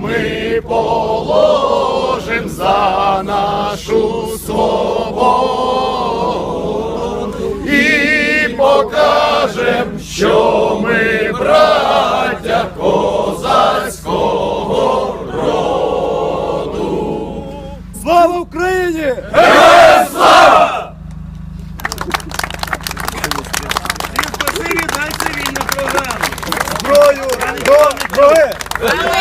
ми положим за нашу свободу і покажем, що ми браття Слава Україні! Спасибі, далі вільна програма. Зброю до!